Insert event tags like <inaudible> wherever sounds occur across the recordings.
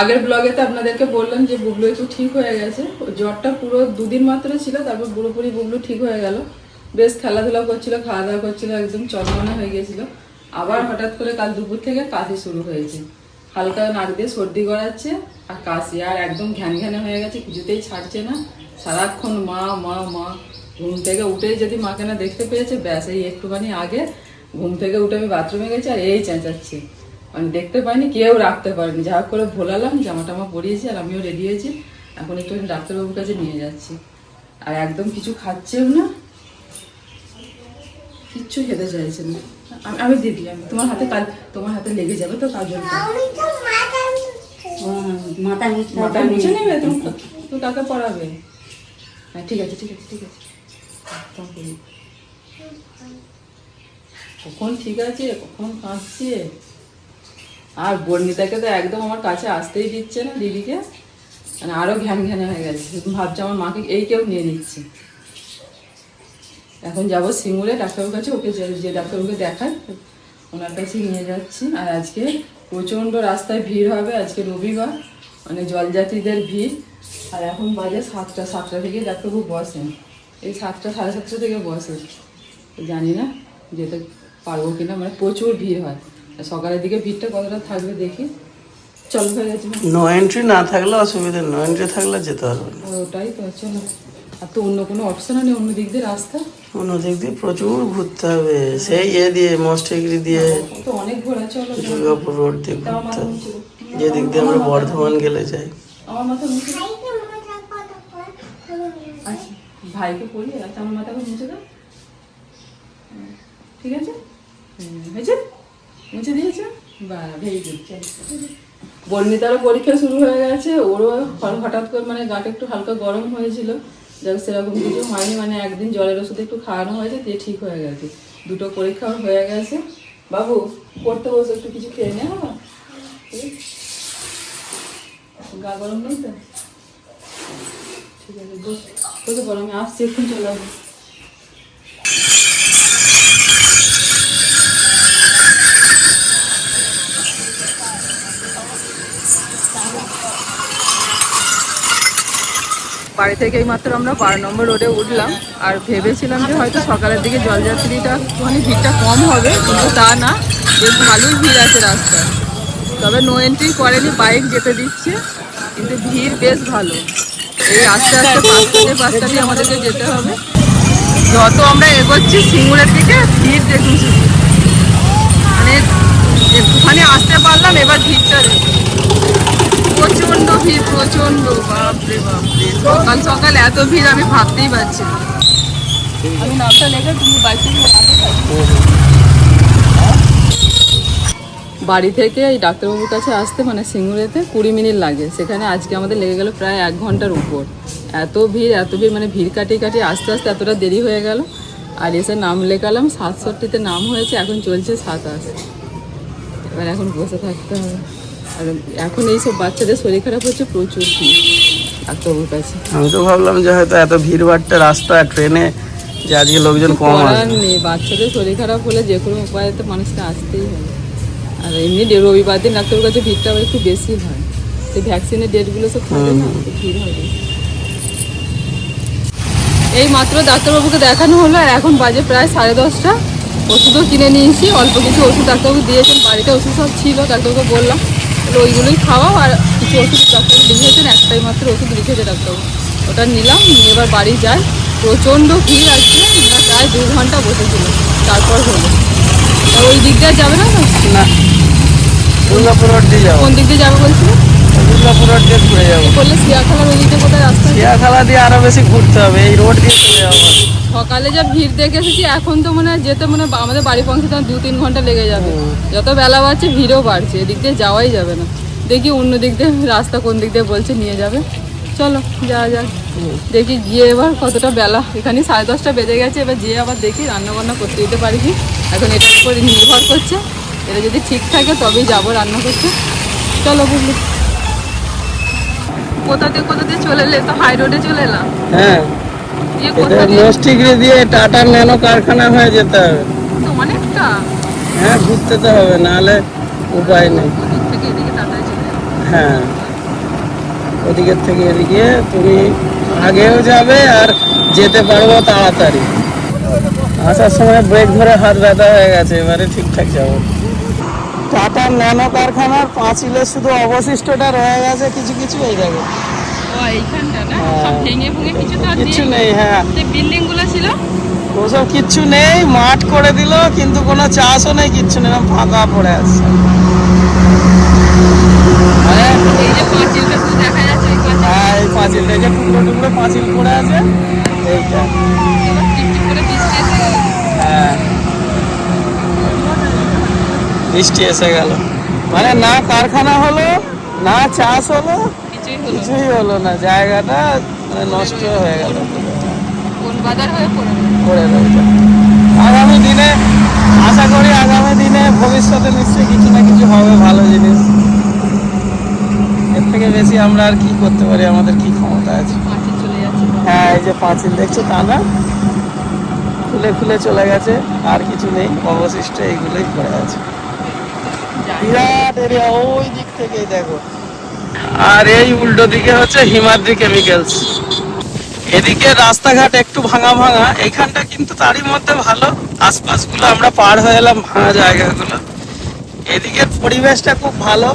আগের ব্লগে তো আপনাদেরকে বললাম যে বুবলু একটু ঠিক হয়ে গেছে। জ্বরটা পুরো দুদিন মাত্র ছিল, তারপর পুরোপুরি বুবলু ঠিক হয়ে গেল। বেশ খেলাধুলা করছিল খাওয়া দাওয়া করছিল, একদম চনমনে হয়ে গেছিল। আবার হঠাৎ করে কাল দুপুর থেকে কাশি শুরু হয়েছে। হালকা নাক দিয়ে সর্দি গড়াচ্ছে, আর কাশি, আর একদম ঘ্যান ঘ্যানে হয়ে গেছে, কিছুতেই ছাড়ছে না। সারাক্ষণ মা মা মা, ঘুম থেকে উঠেই যদি মাকে না দেখতে পেয়েছে, ব্যাস, এই একটুখানি আগে ঘুম থেকে উঠে আমি বাথরুমে গেছি, আর এই চেঁচাচ্ছি। মানে দেখতে পাইনি কেউ রাখতে পারেনি। যা হোক করে ভোলালাম জামা টামা পরিয়েছি আর আমিও রেডি হয়েছি। এখন একটু ডাক্তারবাবুর কাছে নিয়ে যাচ্ছি। আর একদম কিছু খাচ্ছেও না। কিচ্ছু খেতে চাইছে না। আমি- আমি দিদি তোমার হাতে কাল তোমার হাতে লেগে যাবে তো কাজলটা মাথা মাথা নেবে তুমি কাকে পড়াবে? হ্যাঁ ঠিক আছে ঠিক আছে ঠিক আছে। কখন ঠিক আছে? কখন কাঁদছে আর বর্ণিতাকে তো একদম আমার কাছে আসতেই দিচ্ছে না দিদিকে। মানে আরও ঘ্যান ঘ্যানে হয়ে গেছে। ভাবছে আমার মাকে, এই কেউ নিয়ে নিচ্ছে। এখন যাব সিঙ্গুরে, ডাক্তারবাবুর কাছে ওকে যে- ডাক্তারবাবুকে দেখায় ওনার কাছে নিয়ে যাচ্ছি। আর আজকে প্রচণ্ড রাস্তায় ভিড় হবে, আজকে রবিবার। মানে জলযাত্রীদের ভিড়। আর এখন বাজে সাতটা সাতটা থেকে ডাক্তারবাবু বসেন। এই সাতটা, সাড়ে সাতটা থেকে বসে জানি না যেতে পারব কিনা। মানে প্রচুর ভিড় হয়। সকালের দিকে ভিড়টা কতটা থাকবে দেখি। চল হয়ে গেছে না এন্ট্রি না থাকলে অসুবিধা নো এন্ট্রি থাকলে যেতে পারবে না। ওটাই তো চলো। আর তো অন্য কোনো অপশনও নেই অন্য দিক দিয়ে রাস্তা? অন্যদিক দিয়ে প্রচুর ঘুরতে হবে। সেই ইয়ে দিয়ে মস্টেগরি দিয়ে তো অনেক ঘোরা চলো দুর্গাপুর রোড দিয়ে ঘুরতে মাথা হবে যেদিক দিয়ে আমরা বর্ধমান গেলে যাই। আমার মাথা মুছে। আচ্ছা ভাইকে পড়িয়ে আমার মাথাকে মুছে দাও ঠিক আছে? হয়েছে? মুছে দিয়েছে? বা ভেরি গুড বর্ণিতারও পরীক্ষা শুরু হয়ে গেছে, ওরও হঠাৎ করে মানে গাটা একটু হালকা গরম হয়েছিল। যাক, সেরকম কিছু হয়নি মানে একদিন জলের ওষুধ একটু খাওয়ানো হয়েছে, দিয়ে ঠিক হয়ে গেছে। দুটো পরীক্ষাও হয়ে গেছে। বাবু, পড়তে বসে একটু কিছু খেয়ে নে বাবা ঠিক আছে? গা গরম নেই তো? ঠিক আছে বস পড়ো, আমি আসছি, এখন চলে আসব। বাড়ি থেকে মাত্র আমরা বারো নম্বর রোডে উঠলাম। আর ভেবেছিলাম যে হয়তো সকালের দিকে জলযাত্রীটা মানে ভিড়টা কম হবে, কিন্তু তা না, বেশ ভালোই ভিড় আছে রাস্তায়। তবে নো এন্ট্রি করেনি বাইক যেতে দিচ্ছে, কিন্তু ভিড় বেশ ভালো। এই আস্তে আস্তে পাঁচটা দিয়ে আমাদেরকে যেতে হবে। যত আমরা এগোচ্ছি সিঙ্গুরের দিকে, ভিড় দেখুন মানে একটুখানি আসতে পারলাম, এবার ভিড়টা দেখুন। প্রচণ্ড ভিড় প্রচণ্ড বাপরে সকাল সকাল এত ভিড় আমি ভাবতেই পারছি। আমি নামটা তুমি? বাড়ি থেকে এই ডাক্তারবাবুর কাছে আসতে মানে সিঙ্গুরেতে কুড়ি মিনিট লাগে। সেখানে আজকে আমাদের লেগে গেল প্রায় এক ঘণ্টার উপর। এত ভিড় এত ভিড় মানে ভিড় কাটিয়ে কাটিয়ে আস্তে আস্তে এতটা দেরি হয়ে গেল। আর এসে নাম লেখালাম, সাতষট্টিতে নাম হয়েছে, এখন চলছে সাতাশ। এবার এখন বসে থাকতে হবে। এখন এইসব বাচ্চাদের শরীর খারাপ হচ্ছে প্রচুর ভিড় ডাক্তারবাবুর কাছে। আমি তো ভাবলাম যে হয়তো এত ভিড় ভাট্টা রাস্তা ট্রেনে যে আজকে লোকজন কম নেই বাচ্চাদের শরীর খারাপ হলে যে কোনো উপায়ে তো মানুষকে আসতেই হবে। আর এমনি রবিবার দিন ডাক্তারের কাছে ভিড়টা একটু বেশি হয়। সেই ভ্যাকসিনের ডেটগুলো সব থাকে না ভিড় হবে এই মাত্র ডাক্তারবাবুকে দেখানো হলো আর এখন বাজে প্রায় সাড়ে দশটা। ওষুধও কিনে নিয়েছি অল্প কিছু ওষুধ ডাক্তারবাবু দিয়েছেন বাড়িতে ওষুধ সব ছিল ডাক্তারবাবুকে বললাম। তাহলে ওইগুলোই খাওয়াও আর কিছু ওষুধ ডাক্তার লিখেছেন একটাই মাত্র ওষুধ লিখেছে ডাক্তারবাবু। ওটা নিলাম নিয়ে এবার বাড়ি যাই। প্রচণ্ড ভিড় আজকে আমরা প্রায় দু ঘণ্টা বসেছিলাম তারপর হলো। তা ওই দিক দিয়ে যাবে না না। দুর্গাপুর রোড দিয়ে যাব। কোন দিক দিয়ে যাবে বলছিল? দুর্গাপুর রোড দিয়ে ঘুরে যাব। বললে সিয়াখালার ওই দিক কোথায় রাস্তা আছে? চিয়াখালা দিয়ে আরও বেশি ঘুরতে হবে এই রোড দিয়ে চলে যাব। সকালে যা ভিড় দেখে এসেছি এখন তো মনে হয় যেতে মনে আমাদের বাড়ি পৌঁছতে আমার দু তিন ঘণ্টা লেগে যাবে। যত বেলা বাড়ছে ভিড়ও বাড়ছে। এদিক দিয়ে যাওয়াই যাবে না। দেখি অন্য দিক দিয়ে রাস্তা কোন দিক দিয়ে বলছে নিয়ে যাবে। চলো যাওয়া যাক। দেখি গিয়ে এবার কতটা বেলা। এখানে সাড়ে দশটা বেজে গেছে এবার গিয়ে আবার দেখি রান্নাবান্না করতে দিতে পারি কি। এখন এটার উপর নির্ভর করছে। এটা যদি ঠিক থাকে তবেই যাব রান্না করতে। চলো বুঝলি কোথা দিয়ে কোথা দিয়ে চলে এলে? তো হাই রোডে চলে এলাম। হ্যাঁ। গিয়ে এটা দিয়ে টাটা ন্যানো কারখানা হয়ে যেতে হবে। অনেকটা। হ্যাঁ ঘুরতে তো হবে নাহলে উপায় নেই। যাব। হ্যাঁ। ওদিকের থেকে এদিকে তুমি আগেও যাবে আর যেতে পারব তাড়াতাড়ি। আসার সময় ব্রেক ধরে হাত ব্যথা হয়ে গেছে এবারে ঠিকঠাক যাব। টাটা ন্যানো কারখানার পাঁচিলে শুধু অবশিষ্টটা রয়ে গেছে কিছু কিছু এই দেখো। হ্যাঁ। কিছু নেই হ্যাঁ। বিল্ডিংগুলো ছিল? ওসব কিচ্ছু নেই মাঠ করে দিল কিন্তু কোনো চাষও নেই কিচ্ছু নেই ফাঁকা পড়ে আছে। হ্যাঁ এই পাঁচিলটা যে টুকরো টুকরো পাঁচিল পড়ে আছে এইটা। হ্যাঁ। বৃষ্টি এসে গেল। মানে না কারখানা হলো না চাষ হলো কিছুই হলো না। জায়গাটা মানে নষ্ট হয়ে গেল। পড়ে রয়েছে। আগামী দিনে আশা করি আগামী দিনে ভবিষ্যতে নিশ্চয়ই কিছু না কিছু হবে ভালো জিনিস। এর থেকে বেশি আমরা আর কি করতে পারি আমাদের কি ক্ষমতা আছে? হ্যাঁ এই যে পাঁচিল দেখছ তা না? খুলে খুলে চলে গেছে আর কিছু নেই অবশিষ্ট এইগুলোই পড়ে আছে। বিরাট এরিয়া ওই দিক থেকেই দেখো। আর এই উল্টো দিকে হচ্ছে হিমাদ্রি কেমিক্যালস এদিকে রাস্তাঘাট একটু ভাঙা ভাঙা এখানটা কিন্তু তারই মধ্যে ভালো। আশপাশগুলো আমরা পার হয়ে এলাম ভাঙা জায়গাগুলো। এদিকের পরিবেশটা খুব ভালো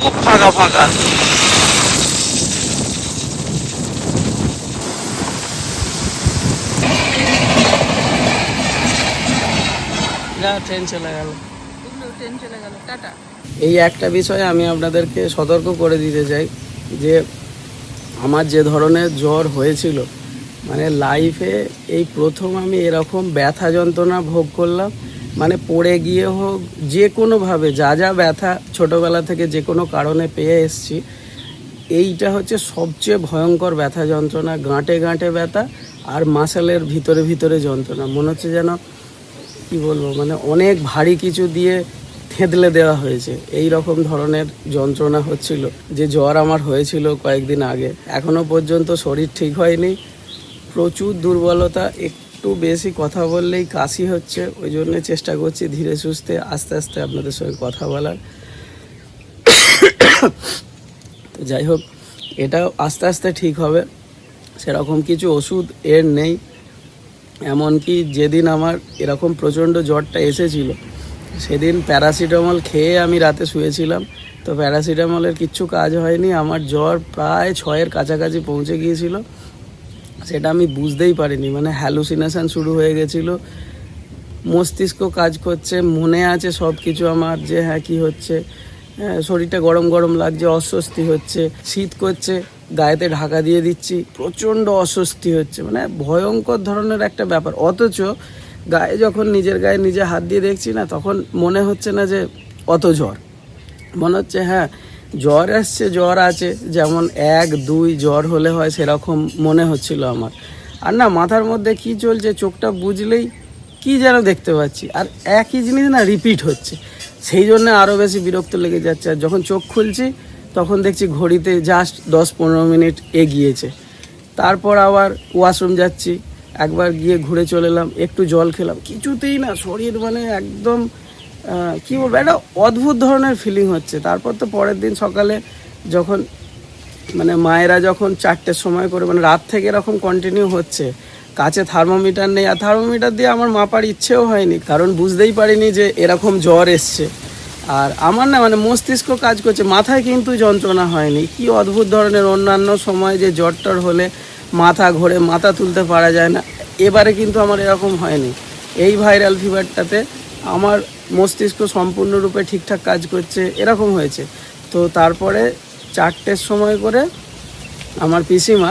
খুব ফাঁকা ফাঁকা। ট্রেন চলে গেল। ট্রেন চলে গেল টাটা। এই একটা বিষয়ে আমি আপনাদেরকে সতর্ক করে দিতে চাই যে আমার যে ধরনের জ্বর হয়েছিল মানে লাইফে এই প্রথম আমি এরকম ব্যথা যন্ত্রণা ভোগ করলাম মানে পড়ে গিয়ে হোক, যে কোনোভাবে, যা যা ব্যথা ছোটোবেলা থেকে যে কোনো কারণে পেয়ে এসছি, এইটা হচ্ছে সবচেয়ে ভয়ঙ্কর ব্যথা যন্ত্রণা, গাঁটে গাঁটে ব্যথা আর মাসেলের ভিতরে ভিতরে যন্ত্রণা। মনে হচ্ছে যেন, কি বলব মানে অনেক ভারী কিছু দিয়ে থেতলে দেওয়া হয়েছে। এই রকম ধরনের যন্ত্রণা হচ্ছিল। যে জ্বর আমার হয়েছিল কয়েকদিন আগে, এখনও পর্যন্ত শরীর ঠিক হয়নি। প্রচুর দুর্বলতা, একটু বেশি কথা বললেই কাশি হচ্ছে। ওই জন্য চেষ্টা করছি ধীরে সুস্থে আস্তে আস্তে আপনাদের সঙ্গে কথা বলার। তো যাই হোক, এটাও আস্তে আস্তে ঠিক হবে। সেরকম কিছু ওষুধ এর নেই। এমনকি যেদিন আমার এরকম প্রচণ্ড জ্বরটা এসেছিল সেদিন প্যারাসিটামল খেয়ে আমি রাতে শুয়েছিলাম। তো প্যারাসিটামলের কিচ্ছু কাজ হয়নি। আমার জ্বর প্রায় ছয়ের কাছাকাছি পৌঁছে গিয়েছিল। সেটা আমি বুঝতেই পারিনি। মানে হ্যালুসিনেশন শুরু হয়ে গেছিল। মস্তিষ্ক কাজ করছে, মনে আছে সব কিছু আমার যে হ্যাঁ কী হচ্ছে। শরীরটা গরম গরম লাগছে, অস্বস্তি হচ্ছে, শীত করছে, গায়েতে ঢাকা দিয়ে দিচ্ছি। প্রচণ্ড অস্বস্তি হচ্ছে। মানে ভয়ঙ্কর ধরনের একটা ব্যাপার। অথচ গায়ে যখন নিজের গায়ে নিজে হাত দিয়ে দেখছি না, তখন মনে হচ্ছে না যে অত জ্বর। মনে হচ্ছে হ্যাঁ জ্বর আসছে জ্বর আছে, যেমন এক, দুই জ্বর হলে হয় সেরকম মনে হচ্ছিল আমার। আর না, মাথার মধ্যে কি চলছে চোখটা বুঝলেই কি যেন দেখতে পাচ্ছি। আর একই জিনিস না রিপিট হচ্ছে। সেই জন্য আরও বেশি বিরক্ত লেগে যাচ্ছে। আর যখন চোখ খুলছি, তখন দেখছি ঘড়িতে জাস্ট দশ পনেরো মিনিট এগিয়েছে। তারপর আবার ওয়াশরুম যাচ্ছি। একবার গিয়ে ঘুরে চলে এলাম, একটু জল খেলাম, কিছুতেই না শরীর মানে একদম কি বলব, একটা অদ্ভুত ধরনের ফিলিং হচ্ছে। তারপর তো পরের দিন সকালে যখন মানে মায়েরা যখন চারটের সময় করে মানে রাত থেকে এরকম কন্টিনিউ হচ্ছে, কাছে থার্মোমিটার নেই, আর থার্মোমিটার দিয়ে আমার মাপার ইচ্ছেও হয়নি, কারণ বুঝতেই পারিনি যে এরকম জ্বর এসছে। আর আমার না মানে মস্তিষ্ক কাজ করছে, মাথায় কিন্তু যন্ত্রণা হয়নি, কি অদ্ভুত ধরনের অন্যান্য সময় যে জ্বরটার হলে মাথা ঘোরে, মাথা তুলতে পারা যায় না। এবারে কিন্তু আমার এরকম হয়নি। এই ভাইরাল ফিভারটাতে আমার মস্তিষ্ক সম্পূর্ণরূপে ঠিকঠাক কাজ করছে, এরকম হয়েছে। তো তারপরে চারটের সময় করে আমার পিসিমা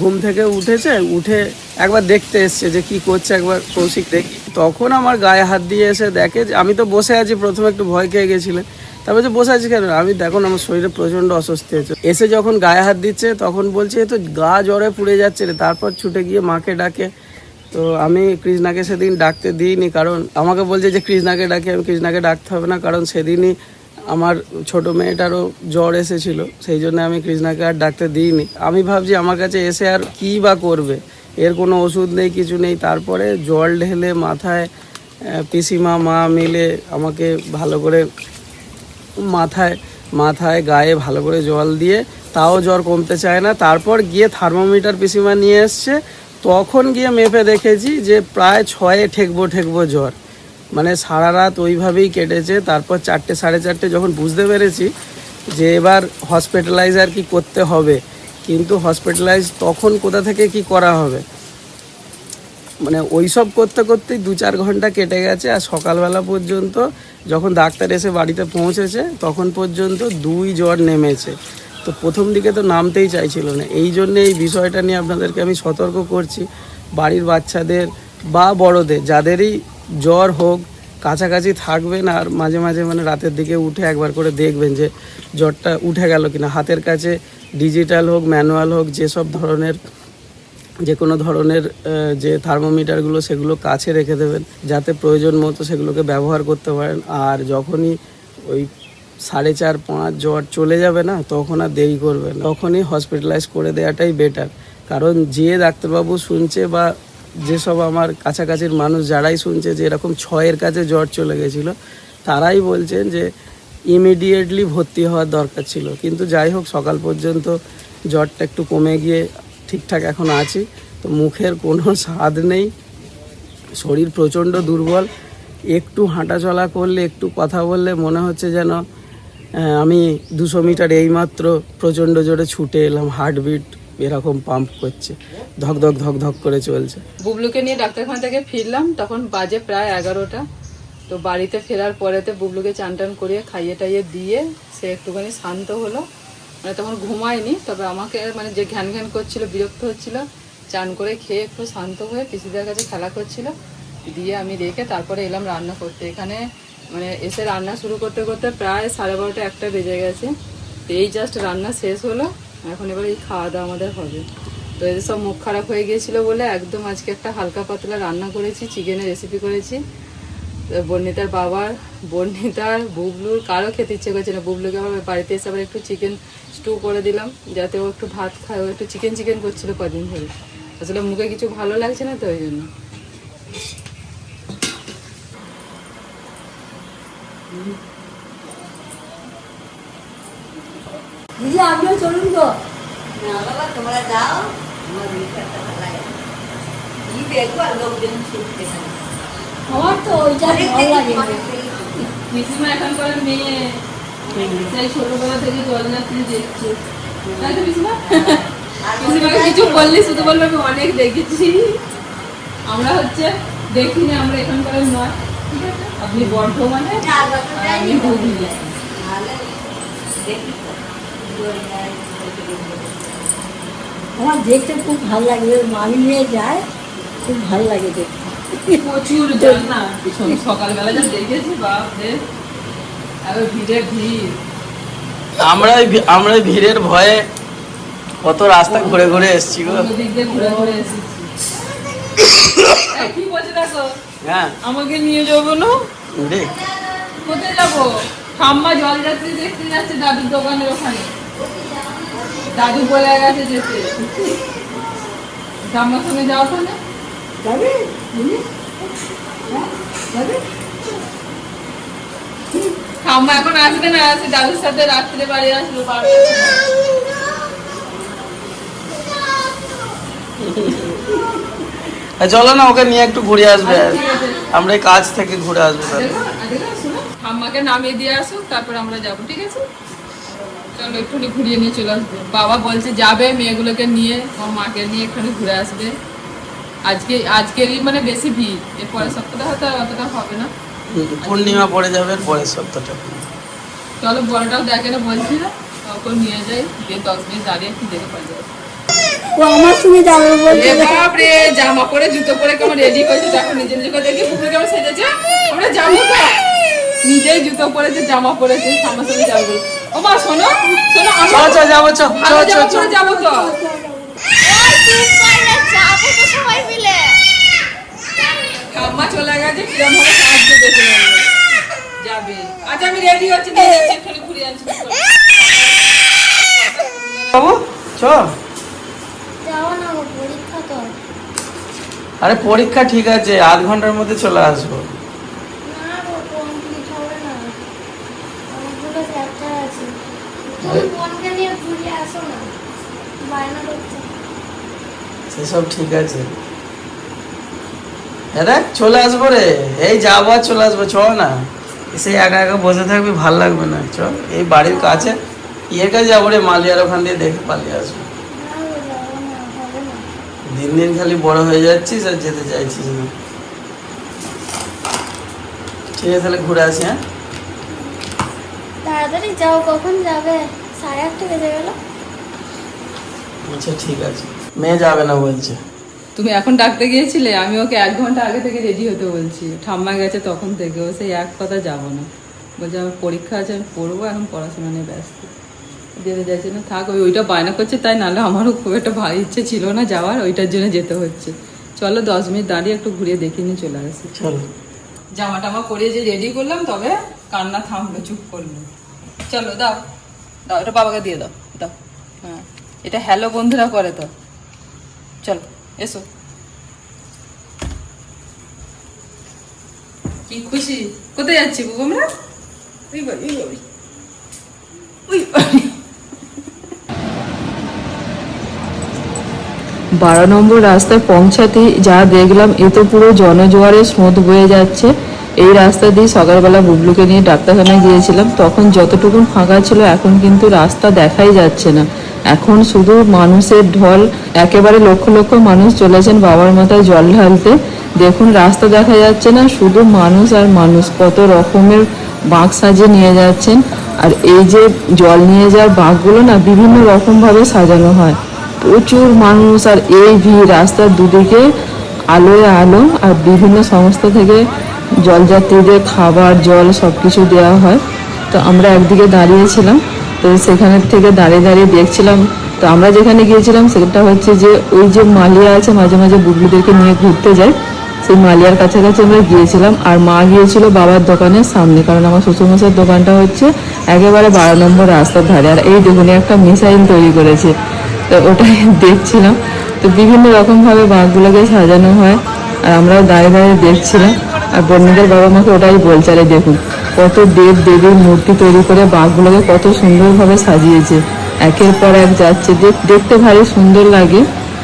ঘুম থেকে উঠেছে, উঠে একবার দেখতে এসছে যে কি করছে, একবার কৌশিক দেখি। তখন আমার গায়ে হাত দিয়ে এসে দেখে যে, আমি তো বসে আছি, প্রথমে একটু ভয় খেয়ে গেছিলেন। তারপর যে বসে আছি কেন? আমি দেখুন আমার শরীরে প্রচণ্ড অস্বস্তি হয়েছে এসে যখন গায়ে হাত দিচ্ছে, তখন বলছে, "এ তো গা জ্বরে পুড়ে যাচ্ছে রে। তারপর ছুটে গিয়ে মাকে ডাকে। তো আমি কৃষ্ণাকে সেদিন ডাকতে দিইনি, কারণ আমাকে বলছে যে, কৃষ্ণাকে ডাকে, আমি কৃষ্ণাকে ডাকতে হবে না। কারণ সেদিনই আমার ছোট মেয়েটারও জ্বর এসেছিল, সেই জন্য আমি কৃষ্ণাকে আর ডাকতে দিইনি। আমি ভাবছি, আমার কাছে এসে আর কী বা করবে? এর কোনো ওষুধ নেই, কিছু নেই। তারপরে জল ঢেলে মাথায় পিসিমা, মা মিলে আমাকে ভালো করে মাথায় মাথায়, গায়ে ভালো করে জল দিয়ে, তাও জ্বর কমতে চায় না। তারপর গিয়ে থার্মোমিটার পিসিমা নিয়ে এসছে। তখন গিয়ে মেপে দেখেছি যে প্রায় ছয়ে ঠেকবো ঠেকবো জ্বর। মানে সারা রাত ওইভাবেই কেটেছে। তারপর চারটে, সাড়ে চারটে যখন বুঝতে পেরেছি যে এবার হসপিটালাইজ আর কি করতে হবে, কিন্তু হসপিটালাইজ তখন কোথা থেকে কি করা হবে? মানে ওই সব করতে করতেই দু চার ঘণ্টা কেটে গেছে, আর সকালবেলা পর্যন্ত যখন ডাক্তার এসে বাড়িতে পৌঁছেছে, তখন পর্যন্ত দুই জ্বর নেমেছে। তো প্রথম দিকে তো নামতেই চাইছিল না। এই জন্য এই বিষয়টা নিয়ে আপনাদেরকে আমি সতর্ক করছি। বাড়ির বাচ্চাদের বা বড়দের, যাদেরই জ্বর হোক, কাছাকাছি থাকবেন, আর মাঝে মাঝে মানে রাতের দিকে উঠে একবার করে দেখবেন যে জ্বরটা উঠে গেল কিনা। হাতের কাছে ডিজিটাল হোক, ম্যানুয়াল হোক, যেসব ধরনের যে কোনো ধরনের যে থার্মোমিটারগুলো সেগুলো কাছে রেখে দেবেন, যাতে প্রয়োজন মতো সেগুলোকে ব্যবহার করতে পারেন। আর যখনই ওই সাড়ে চার, পাঁচ জ্বর চলে যাবে না, তখন আর দেরি করবেন। তখনই হসপিটালাইজ করে দেওয়াটাই বেটার কারণ যে ডাক্তারবাবু শুনছে বা যেসব আমার কাছাকাছির মানুষ যারাই শুনছে যে এরকম ছয়ের কাছে জ্বর চলে গেছিল, তারাই বলছেন যে ইমিডিয়েটলি ভর্তি হওয়ার দরকার ছিল। কিন্তু যাই হোক, সকাল পর্যন্ত জ্বরটা একটু কমে গিয়ে ঠিকঠাক এখন আছি। তো মুখের কোনো স্বাদ নেই। শরীর প্রচণ্ড দুর্বল। একটু হাঁটাচলা করলে, একটু কথা বললে মনে হচ্ছে যেন আমি দুশো মিটার এইমাত্র প্রচণ্ড জোরে ছুটে এলাম। হার্টবিট এরকম পাম্প করছে। ধক ধক ধক ধক করে চলছে। বুবলুকে নিয়ে ডাক্তারখানা থেকে ফিরলাম, তখন বাজে প্রায় এগারোটা। তো বাড়িতে ফেরার পরেতে বুবলুকে চান টান করিয়ে খাইয়ে টাইয়ে দিয়ে সে একটুখানি শান্ত হলো। মানে তখন ঘুমায়নি, তবে আমাকে মানে যে ঘ্যান ঘ্যান করছিল, বিরক্ত হচ্ছিল, চান করে খেয়ে একটু শান্ত হয়ে পিসিদের কাছে খেলা করছিল। দিয়ে আমি রেখে তারপরে এলাম রান্না করতে। এখানে মানে এসে রান্না শুরু করতে করতে প্রায় সাড়ে বারোটা একটা বেজে গেছে। তো এই জাস্ট রান্না শেষ হলো, এখন এবার এই খাওয়া দাওয়া আমাদের হবে। তো এদের সব মুখ খারাপ হয়ে গিয়েছিল বলে একদম আজকে একটা হালকা পাতলা রান্না করেছি, চিকেনের রেসিপি করেছি। বর্ণিতার বাবার বর্ণিতার বুবলুর কারও খেতে ইচ্ছে করছে না। বুবলুকে আবার বাড়িতে এসে আবার একটু চিকেন স্টু করে দিলাম যাতে ও একটু ভাত খায় ও একটু চিকেন চিকেন করছিল কদিন ধরে। আসলে মুখে কিছু ভালো লাগছে না তো ওই জন্য। দিদি আপনিও চলুন তো। না বাবা তোমরা যাও। আমার। কি দেখব আর লোকজন ছুটতে তো ওইটা অনেক ভালো দেখি, লাগে অনেক দেখি। পিসিমা এখনকার মেয়ে সেই ছোটবেলা থেকে জলযাত্রী দেখছে তাই তো পিসিমা আর পিসিমাকে কিছু বললে শুধু বলবে আমি অনেক দেখেছি আমরা হচ্ছে দেখিনি আমরা এখানকার নয় ঠিক আছে আপনি বর্ধমানে চার বছর আর যায়নি আমি তো। হুগলি নাহলে দেখি তো। দোলনায় বসে দেখব। আমার দেখতে খুব ভালো লাগে ওই মামি নিয়ে যায় খুব ভালো লাগে দেখতে প্রচুর জল না সকালবেলা যা দেখেছি বাপরে আর ভিড়ে ভিড়। আমরা আমরা ভিড়ের ভয়ে কত রাস্তা ঘুরে ঘুরে এসছি গো। ঘুরে ঘুরে কি বলছে দেখো? হ্যাঁ। আমাকে নিয়ে যাব না? দেখ কোথায় যাব? ঠাম্মা জল যাত্রী দেখতে যাচ্ছে দাদুর দোকানের ওখানে। দাদু বলে গেছে যেতে। ঠাম্মার সঙ্গে যাও ওখানে যাবে? হ্যাঁ? যাবে? ঠাম্মা এখন আসবে না আসে দাদুর সাথে রাত্রে বাড়ি আসলো চলো না ওকে নিয়ে একটু ঘুরে আসবে। আচ্ছা। আমরা এই কাজ থেকে ঘুরে আসব ঠাম্মাকে নামিয়ে দিয়ে আসুক তারপর আমরা যাব ঠিক আছে? চলো একটুখানি ঘুরিয়ে নিয়ে চলে আসব। বাবা বলছে যাবে মেয়েগুলোকে নিয়ে ওর মাকে নিয়ে একটুখানি ঘুরে আসবে। আজকে আজকেরই মানে বেশি ভিড়। এর পরের সপ্তাহে হয়তো আর অতটা হবে না। পূর্ণিমা পড়ে যাবে পরের সপ্তাহটা। চলো বড়টাও দেখে না বলছি না ওকে নিয়ে যাই দিয়ে দশ মিনিট দাঁড়িয়ে একটু দেখে পাই যাব। ও আমার সঙ্গে যাবে বলছে বাপরে জামা পরে জুতো পরে কেমন রেডি হয়েছে দেখো নিজে নিজে করে দেখি পুকুরে কেমন সেজেছে। আমরা যাব তো। নিজেই জুতো পরেছে জামা পরেছে আমার সঙ্গে যাব ও মা শোনো যাব চ চ ভালো চ জামা পরে যাব ঠাম্মা চলে গেছে কিরম ভাবে সাহায্য দেখে যাবে। আচ্ছা আমি রেডি হচ্ছি নিয়ে যাচ্ছি একটু ঘুরিয়ে আনছি। বাবু চ আরে পরীক্ষা ঠিক আছে আধ ঘণ্টার মধ্যে চলে আসব। না আছে। তুমি নিয়ে ঘুরে আসো বায়না সেসব ঠিক আছে। দাদা চলে আসব রে। এই যাব আর চলে আসব চ না। এসে একা একা বসে থাকবি ভালো লাগবে না। চ এই বাড়ির কাছে ইয়ের কাছে যাব রে মালিয়ার ওখান দিয়ে দেখে পালিয়ে আসব। দিন দিন খালি বড় হয়ে যাচ্ছিস আর যেতে চাইছিস না। ঠিক আছে তাহলে ঘুরে আসি হ্যাঁ? তাড়াতাড়ি যাও কখন যাবে? সাড়ে আটটা বেজে গেল। আচ্ছা ঠিক আছে। মেয়ে যাবে না বলছে। তুমি এখন ডাকতে গিয়েছিলে আমি ওকে এক ঘণ্টা আগে থেকে রেডি হতে বলছি। ঠাম্মা গেছে তখন থেকে ও সেই এক কথা যাব না। বলছে আমার পরীক্ষা আছে আমি পড়ব এখন পড়াশোনা নিয়ে ব্যস্ত। যেতে চাইছে না থাক ওই ওইটা বায়না করছে তাই নাহলে আমারও খুব একটা ভালো ইচ্ছে ছিল না যাওয়ার ওইটার জন্য যেতে হচ্ছে। চলো দশ মিনিট দাঁড়িয়ে একটু ঘুরিয়ে দেখে নিয়ে চলে আসি। চলো। জামা টামা পরিয়ে যে রেডি করলাম তবে কান্না থামলো চুপ করল চলো দাও। দাও এটা বাবাকে দিয়ে দাও দাও। হ্যাঁ। এটা হ্যালো বন্ধুরা করে তো। চলো এসো কি খুশি কোথায় যাচ্ছি বুবু আমরা। বারো নম্বর রাস্তায় পৌঁছাতেই যা দেখলাম, এ তো পুরো জনজোয়ারের স্রোত বয়ে যাচ্ছে। এই রাস্তা দিয়ে সকালবেলা বুবলুকে নিয়ে ডাক্তারখানায় গিয়েছিলাম, তখন যতটুকু ফাঁকা ছিল, এখন কিন্তু রাস্তা দেখাই যাচ্ছে না। এখন শুধু মানুষের ঢল, একেবারে লক্ষ লক্ষ মানুষ চলেছেন বাবার মাথায় জল ঢালতে। দেখুন, রাস্তা দেখা যাচ্ছে না, শুধু মানুষ আর মানুষ। কত রকমের বাঁক সাজিয়ে নিয়ে যাচ্ছেন। আর এই যে জল নিয়ে যাওয়ার বাঁকগুলো না, বিভিন্ন রকমভাবে সাজানো হয়। প্রচুর মানুষ আর এই ভিড়, রাস্তার দুদিকে আলোয় আলো। আর বিভিন্ন সংস্থা থেকে জলযাত্রীদের খাবার, জল সব কিছু দেওয়া হয়। তো আমরা একদিকে দাঁড়িয়েছিলাম। তো সেখানের থেকে দাঁড়িয়ে দাঁড়িয়ে দেখছিলাম। তো আমরা যেখানে গিয়েছিলাম সেটা হচ্ছে যে ওই যে মালিয়া আছে, মাঝে মাঝে বুবলিদেরকে নিয়ে ঘুরতে যায়, সেই মালিয়ার কাছাকাছি আমরা গিয়েছিলাম। আর মা গিয়েছিল বাবার দোকানের সামনে, কারণ আমার শ্বশুরমশাইয়ের দোকানটা হচ্ছে একেবারে বারো নম্বর রাস্তার ধারে। আর এই দেখুন একটা মিসাইল তৈরি করেছে। তো ওটাই <laughs> দেখছিলাম। তো বিভিন্ন রকমভাবে বাঘগুলোকে সাজানো হয়, আর আমরাও দাঁড়িয়ে দাঁড়িয়ে দেখছিলাম। আর বর্ণিদের বাবা মাকে ওটাই বলছে, আরে দেখুন কত দেব দেবীর মূর্তি তৈরি করে বাঘগুলোকে কত সুন্দরভাবে সাজিয়েছে। একের পর এক যাচ্ছে। দেখ- দেখতে ভারী সুন্দর লাগে।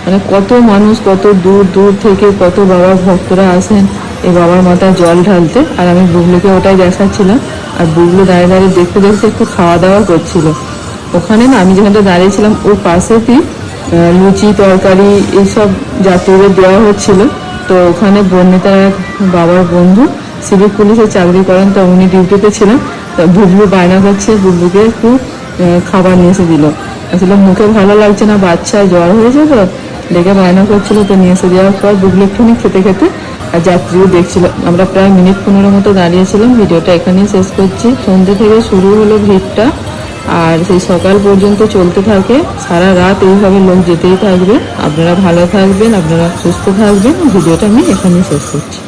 মানে কত মানুষ, কত দূর দূর থেকে কত বাবার ভক্তরা আসেন এই বাবার মাথায় জল ঢালতে। আর আমি বুগলুকে ওটাই দেখাচ্ছিলাম। আর বুগলু দাঁড়িয়ে দাঁড়িয়ে দেখতে দেখতে একটু খাওয়া দাওয়া করছিল। ওখানে না, আমি যেখানটা দাঁড়িয়েছিলাম ওর পাশেতেই লুচি, তরকারি এইসব যাত্রীদের দেওয়া হচ্ছিল। তো ওখানে বর্ণিতার এক বাবার বন্ধু সিভিক পুলিশে চাকরি করেন, তো উনি ডিউটিতে ছিলেন। তো বুবলু বায়না করছে, বুবলুকে একটু খাবার নিয়ে এসে দিল। আসলে মুখে ভালো লাগছে না বাচ্চা জ্বর হয়েছে তো, ডেকে বায়না করছিল, তো নিয়ে এসে দেওয়ার পর বুবলু একটুখানি খেতে খেতে, আর যাত্রীও দেখছিল। আমরা প্রায় মিনিট পনেরো মতো দাঁড়িয়েছিলাম, ভিডিওটা এখানেই শেষ করছি। সন্ধ্যে থেকে শুরু হলো ভিড়টা, আর সেই সকাল পর্যন্ত চলতে থাকে। সারা রাত এইভাবে লোক যেতেই থাকবে। আপনারা ভালো থাকবেন, আপনারা সুস্থ থাকবেন। ভিডিওটা আমি এখানেই শেষ করছি।